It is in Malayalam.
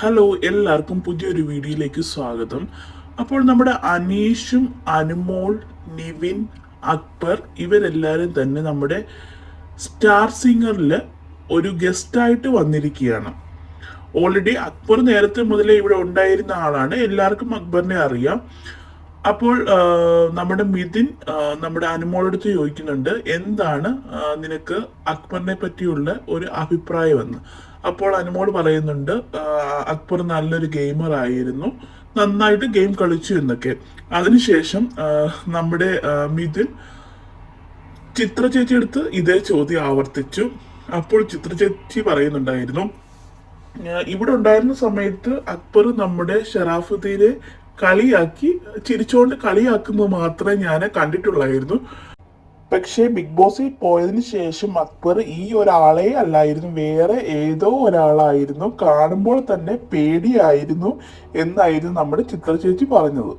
ഹലോ എല്ലാവർക്കും പുതിയൊരു വീഡിയോയിലേക്ക് സ്വാഗതം. അപ്പോൾ നമ്മുടെ അനീഷും അനുമോൾ നിവിൻ അക്ബർ ഇവരെല്ലാവരും തന്നെ നമ്മുടെ സ്റ്റാർ സിംഗറിൽ ഒരു ഗസ്റ്റായിട്ട് വന്നിരിക്കുകയാണ്. ഓൾറെഡി അക്ബർ നേരത്തെ മുതലേ ഇവിടെ ഉണ്ടായിരുന്ന ആളാണ്. എല്ലാവർക്കും അക്ബറിനെ അറിയാം. അപ്പോൾ നമ്മുടെ മിഥിൻ നമ്മുടെ അനുമോളടുത്ത് ചോദിക്കുന്നുണ്ട് എന്താണ് നിനക്ക് അക്ബറിനെ പറ്റിയുള്ള ഒരു അഭിപ്രായം എന്ന് അപ്പോൾ അനുമോൾ പറയുന്നുണ്ട് അക്ബർ നല്ലൊരു ഗെയിമർ ആയിരുന്നു. നന്നായിട്ട് ഗെയിം കളിച്ചു എന്നൊക്കെ. അതിനുശേഷം നമ്മുടെ മിഥിൻ ചിത്ര ചേച്ചി എടുത്ത് ഇതേ ചോദ്യം ആവർത്തിച്ചു. അപ്പോൾ ചിത്ര ചേച്ചി പറയുന്നുണ്ടായിരുന്നു ഇവിടെ ഉണ്ടായിരുന്ന സമയത്ത് അക്ബർ നമ്മുടെ ഷറാഫുദ്ദീനെ കളിയാക്കി ചിരിച്ചുകൊണ്ട് കളിയാക്കുന്നത് മാത്രമേ ഞാൻ കണ്ടിട്ടുള്ളായിരുന്നു. പക്ഷേ ബിഗ് ബോസിൽ പോയതിന് ശേഷം അക്ബർ ഈ ഒരാളെ അല്ലായിരുന്നു വേറെ ഏതോ ഒരാളായിരുന്നു കാണുമ്പോൾ തന്നെ പേടിയായിരുന്നു എന്നായിരുന്നു നമ്മുടെ ചിത്ര ചേച്ചി പറഞ്ഞത്.